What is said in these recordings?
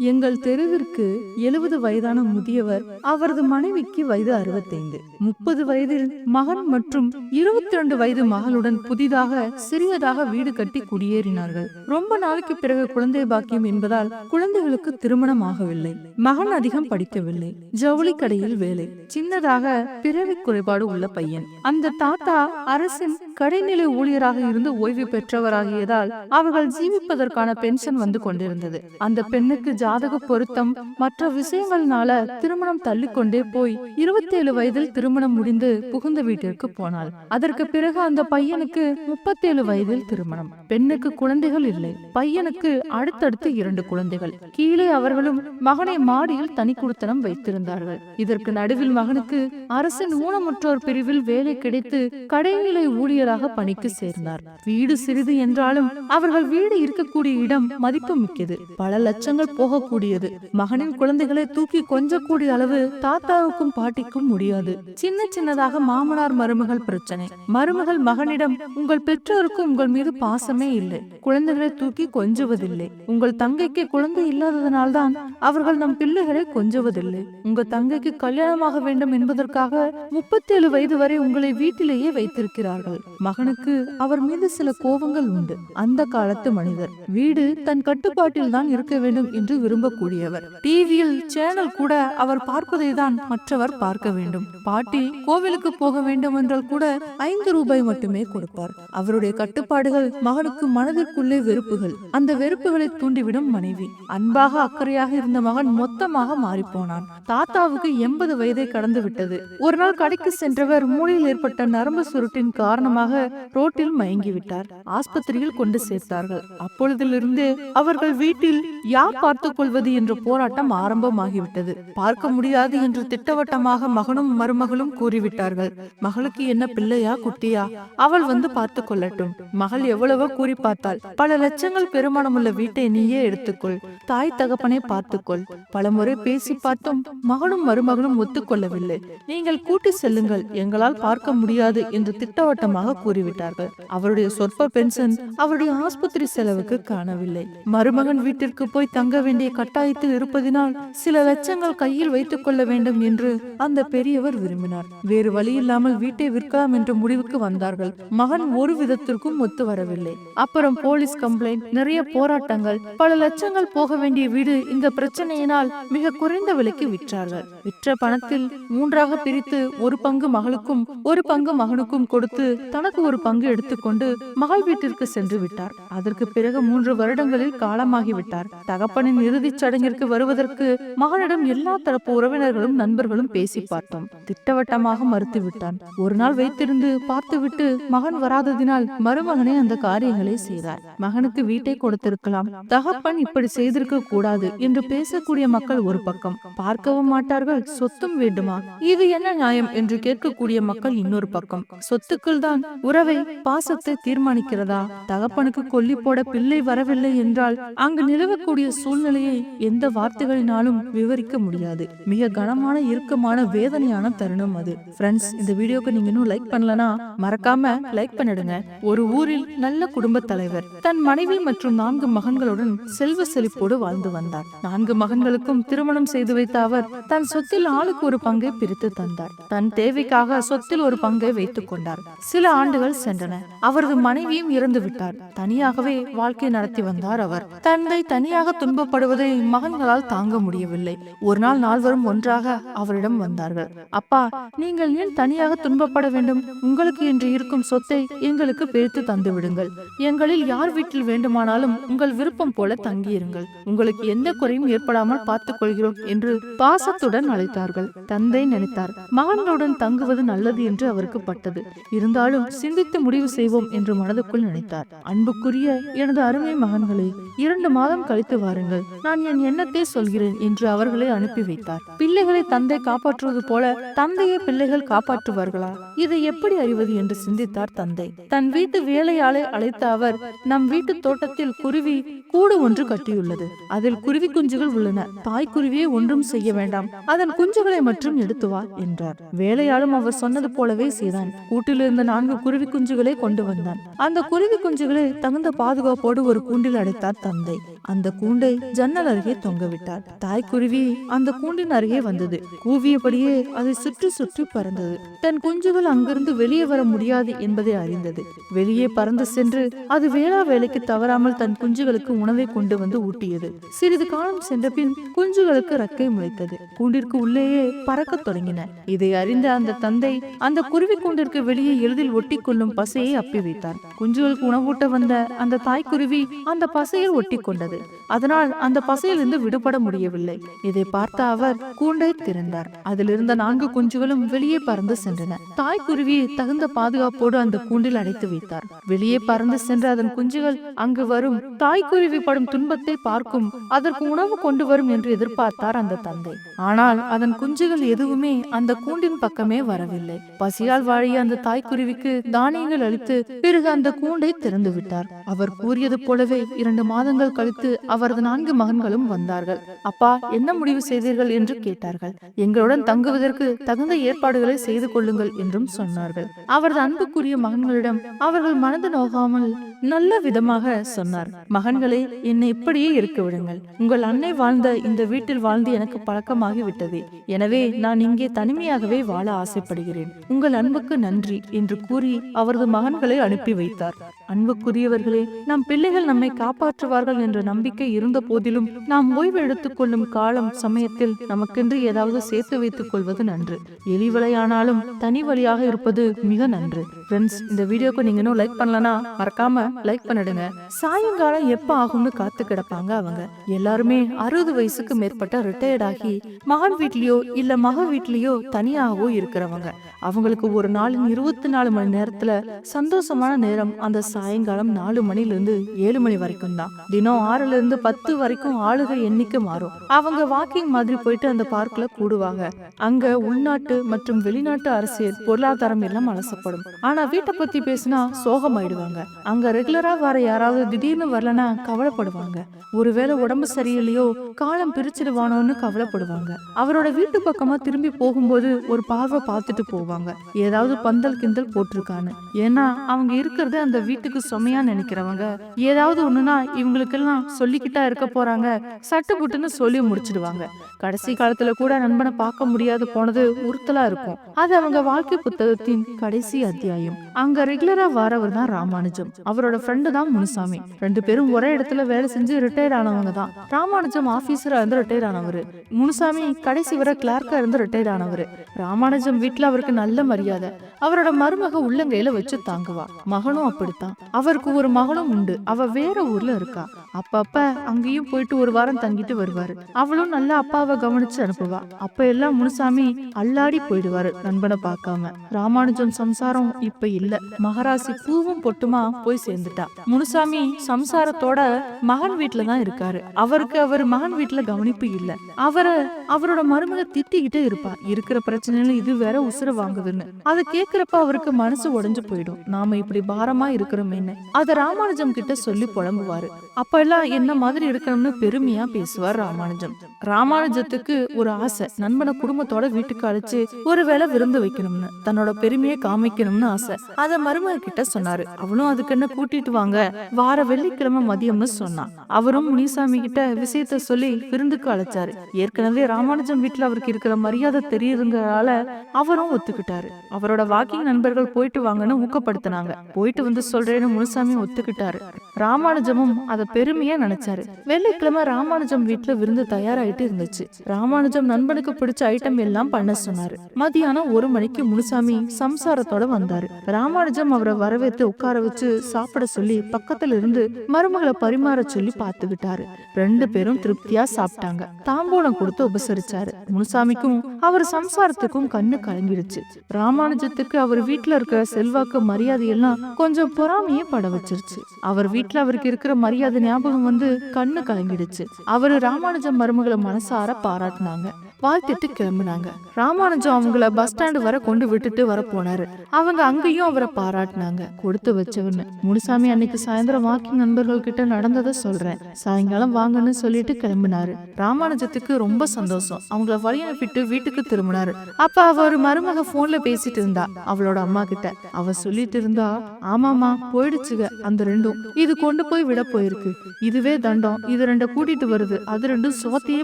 எங்கள் தெருவிற்கு எழுபது வயதான முதியவர் அவரது மனைவிக்கு வயது அறுபத்தைந்து. முப்பது வயதில் மகன் மற்றும் இருபத்தி இரண்டு வயது மகளுடன் புதிதாக சிறியதாக வீடு கட்டி குடியேறினார்கள். ரொம்ப நாளைக்கு பிறகு குழந்தை பாக்கியம் என்பதால் குழந்தைகளுக்கு திருமணம் ஆகவில்லை. மகன் அதிகம் படிக்கவில்லை. ஜவுளி கடையில் வேலை. சின்னதாக பிறவி குறைபாடு உள்ள பையன். அந்த தாத்தா அரசின் கடைநிலை ஊழியராக இருந்து ஓய்வு பெற்றவராகியதால் அவர்கள் ஜீவிப்பதற்கான பென்ஷன் வந்து கொண்டிருந்தது. அந்த பெண்ணுக்கு ஜாதக பொருத்தம் மற்ற விஷயங்கள்னால திருமணம் தள்ளிக்கொண்டே போய் இருபத்தேழு வயதில் திருமணம் முடிந்து புகுந்த வீட்டிற்கு போனாள். அதற்கு பிறகு அந்த பையனுக்கு முப்பத்தேழு வயதில் திருமணம். பெண்ணுக்கு குழந்தைகள் இல்லை. பையனுக்கு அடுத்தடுத்து இரண்டு குழந்தைகள். கீழே அவர்களும் மகனை மாடியில் தனி குடுத்தனம் வைத்திருந்தார்கள். இதற்கு நடுவில் மகனுக்கு அரசின் ஊனமுற்றோர் பிரிவில் வேலை கிடைத்து கடைநிலை ஊழியராக பணிக்கு சேர்ந்தார். வீடு சிறிது என்றாலும் அவர்கள் வீடு இருக்கக்கூடிய இடம் மதிப்பு மிக்கது பல லட்சங்கள் போக போகக்கூடியது. மகனின் குழந்தைகளை தூக்கி கொஞ்சக்கூடிய அளவு தாத்தாவுக்கும் பாட்டிக்கும் முடியாது. சின்ன சின்னதாக மாமனார் மருமகள் பிரச்சனை. மருமகள் மகனிடம் உங்கள் பெற்றோருக்கு உங்கள் மீது பாசமே இல்லை. குழந்தைகளை தூக்கி கொஞ்சுவதில்லை. உங்கள் தங்கைக்கு குழந்தை இல்லாததனால்தான் அவர்கள் நம் பிள்ளைகளை கொஞ்சுவதில்லை. உங்க தங்கைக்கு கல்யாணமாக வேண்டும் என்பதற்காக முப்பத்தி ஏழு வயது வரை உங்களை வீட்டிலேயே வைத்திருக்கிறார்கள். மகனுக்கு அவர் மீது சில கோபங்கள் உண்டு. அந்த காலத்து மனிதர். வீடு தன் கட்டுப்பாட்டில் தான் இருக்க வேண்டும் என்று விரும்பக்கூடியவர். டிவியில் சேனல் கூட அவர் பார்ப்பதை தான் மற்றவர் பார்க்க வேண்டும். பாட்டி கோவிலுக்கு போக வேண்டும் என்றால் கூட ஐந்து ரூபாய் மட்டுமே கொடுப்பார். அவருடைய கட்டுப்பாடுகள் மகனுக்கு மனதிற்குள்ளே வெறுப்புகள். அந்த வெறுப்புகளை தூண்டிவிடும் மனைவி. அன்பாக அக்கறையாக இருந்த மகன் மொத்தமாக மாறிப்போனான். தாத்தாவுக்கு எண்பது வயதை கடந்து விட்டது. ஒரு நாள் கடைக்கு சென்றவர் மூளையில் ஏற்பட்ட நரம்பு சுருட்டின் காரணமாக ரோட்டில் மயங்கிவிட்டார் ஆஸ்பத்திரியில் கொண்டு சேர்த்தார்கள். அப்பொழுதிலிருந்து அவர்கள் வீட்டில் யார் பார்த்து பார்த்துக் கொள்வது என்ற போராட்டம் ஆரம்பமாகிவிட்டது. பார்க்க முடியாது என்று திட்டவட்டமாக மகனும் மருமகளும் கூறிவிட்டார்கள். மகளுக்கு என்ன பிள்ளையா குட்டியா? அவள் வந்து பார்த்து கொள்ளட்டும் மகள் எவ்வளவோ கூறி பார்த்தாள் பல லட்சங்கள் பெருமானமுள்ள வீட்டை நீயே எடுத்துக்கொள். தாய் தகப்பனை பார்த்துக்கொள். பலமுறை பேசி பார்த்தும் மகனும் மருமகளும் ஒத்துக்கொள்ளவில்லை. நீங்கள் கூட்டி செல்லுங்கள். எங்களால் பார்க்க முடியாது என்று திட்டவட்டமாக கூறிவிட்டார்கள். அவருடைய சொற்ப பென்ஷன் அவருடைய ஆஸ்பத்திரி செலவுக்கு காணவில்லை. மருமகன் வீட்டிற்கு போய் தங்க வேண்டிய கட்டாயத்தில் இருப்பதினால் சில லட்சங்கள் கையில் வைத்துக் கொள்ள வேண்டும் என்று அந்த பெரியவர் விரும்பினார். வேறு வழி இல்லாமல் வீட்டை விற்கலாம் என்ற முடிவுக்கு வந்தார்கள். மகன் ஒரு விதத்திற்கும் ஒத்து வரவில்லை. அப்புறம் போலீஸ் கம்ப்ளைண்ட் நிறைய போராட்டங்கள் பல லட்சங்கள் போக வேண்டிய வீடு இந்த பிரச்சனையினால் மிக குறைந்த விலைக்கு விற்றார்கள். விற்ற பணத்தில் மூன்றாக பிரித்து ஒரு பங்கு மகளுக்கும் ஒரு பங்கு மகனுக்கும் கொடுத்து தனக்கு ஒரு பங்கு எடுத்துக்கொண்டு மகள் வீட்டிற்கு சென்று விட்டார். அதற்கு பிறகு மூன்று வருடங்களில் காலமாகிவிட்டார். தகப்பனின் இறுதிச் சடங்கிற்கு வருவதற்கு மகனிடம் எல்லா தரப்பு உறவினர்களும் நண்பர்களும் பேசி பார்த்தோம். திட்டவட்டமாக மறுத்து விட்டான் ஒரு நாள் வைத்திருந்து பார்த்துவிட்டு மகன் வராததினால் மருமகனே அந்த காரியங்களை செய்தார். மகனுக்கு வீட்டை கொடுத்திருக்கலாம். தகப்பன் இப்படி செய்திருக்க கூடாது என்று பேசக்கூடிய மக்கள் ஒரு பக்கம். பார்க்கவும் மாட்டார்கள் சொத்தும் வேண்டுமா? இது என்ன நியாயம் என்று கேட்கக்கூடிய மக்கள் இன்னொரு பக்கம். சொத்துக்கள் தான் உறவை பாசத்தை தீர்மானிக்கிறதா? தகப்பனுக்கு கொல்லி போட பிள்ளை வரவில்லை என்றால் அங்கு நிலவக்கூடிய சூழ்நிலை சூழ்நிலையை எந்த வார்த்தைகளினாலும் விவரிக்க முடியாது. மிக கனமான இறுக்கமான வேதனையான தருணம் அது. ஃப்ரெண்ட்ஸ் இந்த வீடியோக்கு நீங்க இன்னும் லைக் பண்ணலனா மறக்காம லைக் பண்ணிடுங்க. ஒரு ஊரில் நல்ல குடும்ப தலைவர் தன் மனைவி மற்றும் நான்கு மகன்களுடன் செல்வ செழிப்போடு வாழ்ந்து வந்தார். நான்கு மகன்களுக்கும் திருமணம் செய்து வைத்த அவர் தன் சொத்தில் ஆளுக்கு ஒரு பங்கை பிரித்து தந்தார். தன் தேவைக்காக சொத்தில் ஒரு பங்கை வைத்துக் கொண்டார். சில ஆண்டுகள் சென்றன. அவரது மனைவியும் இறந்து விட்டார் தனியாகவே வாழ்க்கை நடத்தி வந்தார் அவர். தந்தை தனியாக துன்பப்படும் துன்பப்படுவதை மகன்களால் தாங்க முடியவில்லை. ஒரு நாள் நால்வரும் ஒன்றாக அவரிடம் வந்தார்கள். அப்பா நீங்கள் ஏன் தனியாக துன்பப்பட வேண்டும்? உங்களுக்கு என்று இருக்கும் சொத்தை எங்களுக்கு பிரித்து தந்து விடுங்கள். எங்களில் யார் வீட்டில் வேண்டுமானாலும் உங்கள் விருப்பம் போல தங்கியிருங்கள். உங்களுக்கு எந்த குறையும் ஏற்படாமல் பார்த்துக் கொள்கிறோம் என்று பாசத்துடன் அழைத்தார்கள். தந்தை நினைத்தார் மகன்களுடன் தங்குவது நல்லது என்று அவருக்கு பட்டது. இருந்தாலும் சிந்தித்து முடிவு செய்வோம் என்று மனதுக்குள் நினைத்தார். அன்புக்குரிய எனது அருமை மகன்களே இரண்டு மாதம் கழித்து வாருங்கள். நான் என் எண்ணத்தை சொல்கிறேன் என்று அவர்களை அனுப்பி வைத்தார். பிள்ளைகளை தந்தை காப்பாற்றுவது போல தந்தையை பிள்ளைகள் காப்பாற்றுவார்களா? இதை எப்படி அறிவது என்று சிந்தித்தார் தந்தை. தன் வீட்டு வேலையாளை அழைத்த அவர் நம் வீட்டு தோட்டத்தில் குருவி கூடு ஒன்று கட்டியுள்ளது. அதில் குருவி குஞ்சுகள் உள்ளன. தாய் குருவியை ஒன்றும் செய்ய வேண்டாம். அதன் குஞ்சுகளை மட்டும் எடுத்து வா என்றார். வேலையாளும் அவர் சொன்னது போலவே செய்தான். கூட்டில் நான்கு குருவி குஞ்சுகளை கொண்டு வந்தான். அந்த குருவி குஞ்சுகளை தகுந்த பாதுகாப்போடு ஒரு கூண்டில் அடைத்தார் தந்தை. அந்த கூண்டை ஜன்னல் அருகே தொங்க விட்டார் தாய்க்குருவி அந்த கூண்டின் அருகே வந்தது. கூவியபடியே அதை சுற்றி சுற்றி பறந்தது. தன் குஞ்சுகள் அங்கிருந்து வெளியே வர முடியாது என்பதை அறிந்தது. வெளியே பறந்து சென்று அது வேளா வேலைக்கு தவறாமல் தன் குஞ்சுகளுக்கு உணவை கொண்டு வந்து ஊட்டியது. சிறிது காலம் சென்ற பின் குஞ்சுகளுக்கு ரக்கை முளைத்தது. கூண்டிற்கு உள்ளேயே பறக்க தொடங்கின. இதை அறிந்த அந்த தந்தை அந்த குருவி கூண்டிற்கு வெளியே எளிதில் ஒட்டி கொள்ளும் பசையை அப்பி வைத்தார். குஞ்சுகளுக்கு உணவூட்ட வந்த அந்த தாய்க்குருவி அந்த பசையில் ஒட்டி கொண்டது. அதனால் அந்த பசையிலிருந்து விடுபட முடியவில்லை. இதை பார்த்த அவர் கூண்டை திறந்தார். அதிலிருந்த நான்கு குஞ்சுகளும் வெளியே பறந்து சென்றன. தாய்க்குருவியை தகுந்த பாதுகாப்போடு அந்த கூண்டில் அடைத்து வைத்தார். வெளியே பறந்து சென்ற அதன் குஞ்சுகள் அங்கு வரும். தாய்க்குருவி படும் துன்பத்தை பார்க்கும். அதற்கு உணவு கொண்டு வரும் என்று எதிர்பார்த்தார் அந்த தந்தை. ஆனால் அதன் குஞ்சுகள் எதுவுமே அந்த கூண்டின் பக்கமே வரவில்லை. பசியால் வாழிய அந்த தாய்க்குருவிக்கு தானியங்கள் அளித்து பிறகு அந்த கூண்டை திறந்து விட்டார். அவர் கூறியது போலவே இரண்டு மாதங்கள் கழித்து அவரது நான்கு மகன்களும் வந்தார்கள். அப்பா என்ன முடிவு செய்தீர்கள்? என்று கேட்டார்கள். எங்களுடன் தங்குவதற்கு தகுந்த ஏற்பாடுகளை செய்து கொள்ளுங்கள் என்றும் சொன்னார்கள். அவரது அன்புக்குரிய மகன்களிடம் அவர்கள் மனது நோகாமல் நல்ல விதமாக சொன்னார். மகன்களே என்னை இப்படியே இருக்க விடுங்கள். உங்கள் அன்னை வாழ்ந்த இந்த வீட்டில் வாழ்ந்து எனக்கு பழக்கமாகி விட்டது எனவே நான் இங்கே தனிமையாகவே வாழ ஆசைப்படுகிறேன். உங்கள் அன்புக்கு நன்றி என்று கூறி அவரது மகன்களை அனுப்பி வைத்தார். அன்புக்குரியவர்களே நம் பிள்ளைகள் நம்மை காப்பாற்றுவார்கள் என்ற நம்பிக்கை இருந்த போதிலும் நாம் ஓய்வு எடுத்துக்கொள்ளும் காலம் சமயத்தில் நமக்கென்று ஏதாவது சேர்த்து வைத்துக் கொள்வது நன்று. எலி வலையானாலும் தனி வழியாக இருப்பது மிக நன்று. ஃப்ரெண்ட்ஸ் இந்த வீடியோக்கு நீங்க இன்னும் லைக் பண்ணலனா மறக்காம லைக் பண்ணிடுங்க. சாயங்காலம் எப்ப ஆகும்னு காத்து கிடப்பாங்க அவங்க. எல்லாருமே அறுபது வயசுக்கு மேற்பட்ட ரிட்டையர்ட் ஆகி மகன் வீட்லயோ இல்ல மக வீட்லயோ தனியாகவோ இருக்கிறவங்க. அவங்களுக்கு ஒரு நாளின் இருபத்தி நாலு மணி நேரத்துல சந்தோஷமான நேரம் அந்த சாயங்காலம் நாலு மணிலிருந்து ஏழு மணி வரைக்கும் தான். தினம் ஆறுல இருந்து பத்து வரைக்கும் ஆளுக எண்ணிக்கை மாறும். அவங்க வாக்கிங் மாதிரி போயிட்டு அந்த பார்க்ல கூடுவாங்க. அங்க உள்நாட்டு மற்றும் வெளிநாட்டு அரசியல் பொருளாதாரம் எல்லாம் அலசப்படும். ஆனா வீட்டை பத்தி பேசினா சோகமாயிடுவாங்க. அங்க ரெகுலரா வர யாராவது திடீர்னு வரலனா கவலைப்படுவாங்க. ஒருவேளை உடம்பு சரியில்லையோ காலம் பிரிச்சிடுவானோன்னு கவலைப்படுவாங்க. அவரோட வீட்டு பக்கமா திரும்பி போகும்போது ஒரு பார்வை பார்த்துட்டு போவாங்க. ஏதாவது பந்தல் கிந்தல் போட்டிருக்கான்னு. ஏன்னா அவங்க இருக்கிறது அந்த வீட்டுக்கு சுமையா நினைக்கிறவங்க ஏதாவது ஒண்ணுனா இவங்களுக்கெல்லாம் சொல்லிக்கிட்டா இருக்க போறாங்க சட்டு புட்டுன்னு சொல்லி முடிச்சிடுவாங்க. கடைசி காலத்துல கூட நண்பனை பார்க்க முடியாது போனது உறுத்தலா இருக்கும். அது அவங்க வாழ்க்கை புத்தகத்தின் கடைசி அத்தியாயம். அங்க ரெகுலரா வரவர் தான் ராமானுஜம். அவரோட ஃப்ரெண்டு தான் முனுசாமி. ரெண்டு பேரும் ஒரே இடத்துல வேலை செஞ்சு ரிட்டையர் ஆனவங்க தான். ராமானுஜம் ஆபீசரா இருந்து ரிட்டையர் ஆனவர். முனுசாமி கடைசி வர கிளார்க்கா இருந்து ரிட்டையர் ஆனவர். ராமானுஜம் வீட்டுல அவருக்கு நல்ல மரியாதை. அவரோட மருமக உள்ளங்கையில வச்சு தாங்குவா. மகனும் அப்படித்தான். அவருக்கு ஒரு மகளும் உண்டு. அவ வேற ஊர்ல இருக்கா. அப்பப்ப அங்கேயும் போயிட்டு ஒரு வாரம் தங்கிட்டு வருவாரு. அவளும் நல்லா அப்பாவை கவனிச்சு அனுப்புவா. அப்ப எல்லாம் முனுசாமி அல்லாடி போயிடுவாரு நண்பனை பார்க்காம. ராமானுஜம் சம்சாரம் இப்ப இல்ல. மகராசி பூவும் பொட்டுமா போய் சேர்ந்துட்டா. முனுசாமி சம்சாரத்தோட மகன் வீட்டுல தான் இருக்காரு. அவருக்கு அவர் மகன் வீட்டுல கவனிப்பு இல்ல. அவரை அவரோட மருமக திட்டிக்கிட்டே இருப்பா. இருக்கிற பிரச்சனையில இது வேற உசுர வாங்குதுன்னு. அதை கேக்குறப்ப அவருக்கு மனசு உடைஞ்சு போயிடும். நாம இப்படி பாரமா இருக்கிறோமேன்னு அத ராமானுஜம் கிட்ட சொல்லி புலம்புவாரு. அப்ப எல்லாம் என்ன மாதிரி இருக்கணும்னு பெருமையா பேசுவார் ராமானுஜம். ராமானுஜத்துக்கு ஒரு ஆசை நண்பனை குடும்பத்தோட வீட்டுக்கு அழைச்சு ஒருவேளை விருந்து வைக்கணும்னு தன்னோட பெருமையை காமிக்கணும்னு ஆசை. அத மருமக கிட்ட சொன்னாரு. அவளும் அதுக்கு என்ன கூட்டிட்டு வாங்க? வார வெள்ளிக்கிழமை மதியம்னு சொன்னான் அவரும் முனிசாமி கிட்ட விஷயத்த சொல்லி விருந்துக்கு அழைச்சாரு. ஏற்கனவே ராமானுஜம் வீட்டுல அவருக்கு இருக்கிற மரியாதை தெரியுதுங்கறால அவரும் ஒத்துக்கிட்டாரு. அவரோட வாக்கிங் நண்பர்கள் போயிட்டு வாங்கன்னு ஊக்கப்படுத்தினாங்க. போயிட்டு வந்து சொல்ற சொல்றேன்னு முனுசாமி ஒத்துக்கிட்டாரு. ராமானுஜமும் அத பெருமையா நினைச்சாரு. வெள்ளிக்கிழமை ராமானுஜம் வீட்டுல விருந்து தயாராயிட்டு இருந்துச்சு. ராமானுஜம் நண்பனுக்கு பிடிச்ச ஐட்டம் எல்லாம் பண்ண சொன்னாரு. மதியானம் ஒரு மணிக்கு முனுசாமி சம்சாரத்தோட வந்தாரு. ராமானுஜம் அவரை வரவேற்று உட்கார வச்சு சாப்பிட சொல்லி பக்கத்துல இருந்து மருமகளை பரிமாற சொல்லி பார்த்துக்கிட்டாரு. ரெண்டு பேரும் திருப்தியா சாப்பிட்டாங்க. தாம்பூலம் கொடுத்து உபசரிச்சாரு. முனுசாமிக்கும் அவர் சம்சாரத்துக்கும் கண்ணு கலங்கிடுச்சு. ராமானுஜத்துக்கு அவர் வீட்டுல இருக்கிற செல்வாக்கு மரியாதையெல்லாம் கொஞ்சம் புறா பொறாமையே பட வச்சிருச்சு. அவர் வீட்டுல அவருக்கு இருக்கிற மரியாதை ஞாபகம் வந்து கண்ணு கலங்கிடுச்சு. அவரு ராமானுஜம் மருமகளை மனசார பாராட்டினாங்க. வாழ்த்திட்டு கிளம்புனாங்க. ராமானுஜம் அவங்கள பஸ் ஸ்டாண்டு வர கொண்டு விட்டுட்டு வர போனாரு. அவங்க அங்கேயும் அவரை பாராட்டினாங்க. கொடுத்து வச்சவன்னு முனுசாமி அன்னைக்கு சாயந்தரம் வாக்கிங் நண்பர்கள் கிட்ட நடந்ததை சொல்றேன். சாயங்காலம் வாங்கன்னு சொல்லிட்டு கிளம்பினாரு. ராமானுஜத்துக்கு ரொம்ப சந்தோஷம். அவங்கள வழி அனுப்பிட்டு வீட்டுக்கு திரும்பினாரு. அப்ப அவர் மருமக போன்ல பேசிட்டு இருந்தா அவளோட அம்மா கிட்ட. அவ சொல்லிட்டு இருந்தா ஆமாமா போயிடுச்சுங்க அந்த ரெண்டும். இது கொண்டு போய் விட போயிருக்கு. இதுவே தண்டம். இது ரெண்ட கூட்டிட்டு வருது. அது ரெண்டும் சோத்தையே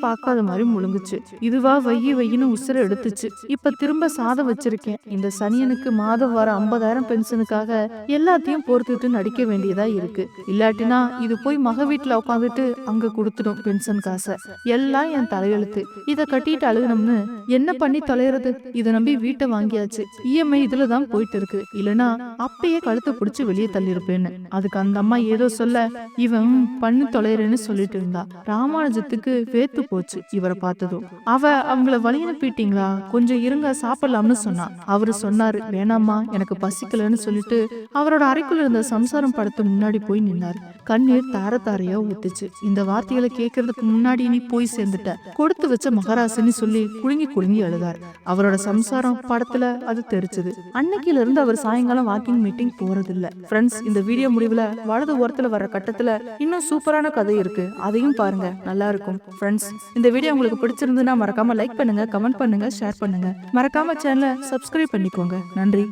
பார்க்காத மாதிரி முழுங்குச்சு. இது இதுவா வையி வையின்னு உசுர எடுத்துச்சு. இப்ப திரும்ப சாதம் வச்சிருக்கேன். இந்த சனியனுக்கு மாதம் வர ஐம்பதாயிரம் பென்ஷனுக்காக எல்லாத்தையும் பொறுத்துட்டு நடிக்க வேண்டியதா இருக்கு. இல்லாட்டினா இது போய் மக வீட்டுல உட்காந்துட்டு அங்க கொடுத்துடும் பென்ஷன் காசை. எல்லாம் என் தலையெழுத்து. இத கட்டிட்டு அழுகணும்னு என்ன பண்ணி தொலைறது? இத நம்பி வீட்டை வாங்கியாச்சு. இஎம்ஐ இதுல தான் போயிட்டு இருக்கு இல்லனா அப்பயே கழுத்தை புடிச்சு வெளியே தள்ளியிருப்பேன்னு. அதுக்கு அந்த அம்மா ஏதோ சொல்ல இவன் பண்ணி தொலைறேன்னு சொல்லிட்டு இருந்தா. ராமானுஜத்துக்கு வேத்து போச்சு இவரை பார்த்ததும். அவ அவங்கள வழி அனுப்பிட்டீங்களா? கொஞ்சம் இருங்க சாப்பிடலாம்னு சொன்னா. அவரு சொன்னாரு வேணாம்மா எனக்கு பசிக்கலன்னு சொல்லிட்டு அவரோட அறைக்குள்ள இருந்த சம்சாரம் படத்து முன்னாடி போய் நின்னாரு. கண்ணீர் தார தாரையா ஊத்துச்சு. இந்த வார்த்தைகளை கேட்கறதுக்கு முன்னாடி நீ போய் சேர்ந்துட்ட. கொடுத்து வச்ச மகராசன்னு சொல்லி குலுங்கி குலுங்கி அழுதார். அவரோட சம்சாரம் படத்துல அது தெரிச்சது. அன்னைக்கில இருந்து அவர் சாயங்காலம் வாக்கிங் மீட்டிங் போறதில்ல. ஃப்ரெண்ட்ஸ் இந்த வீடியோ முடிவுல வலது ஓரத்துல வர கட்டத்துல இன்னும் சூப்பரான கதை இருக்கு. அதையும் பாருங்க. நல்லா இருக்கும். ஃப்ரெண்ட்ஸ் இந்த வீடியோ உங்களுக்கு பிடிச்சிருந்துன்னா மறக்காம லைக் பண்ணுங்க கமெண்ட் பண்ணுங்க ஷேர் பண்ணுங்க. மறக்காம சேனலை சப்ஸ்கிரைப் பண்ணிக்கோங்க. நன்றி.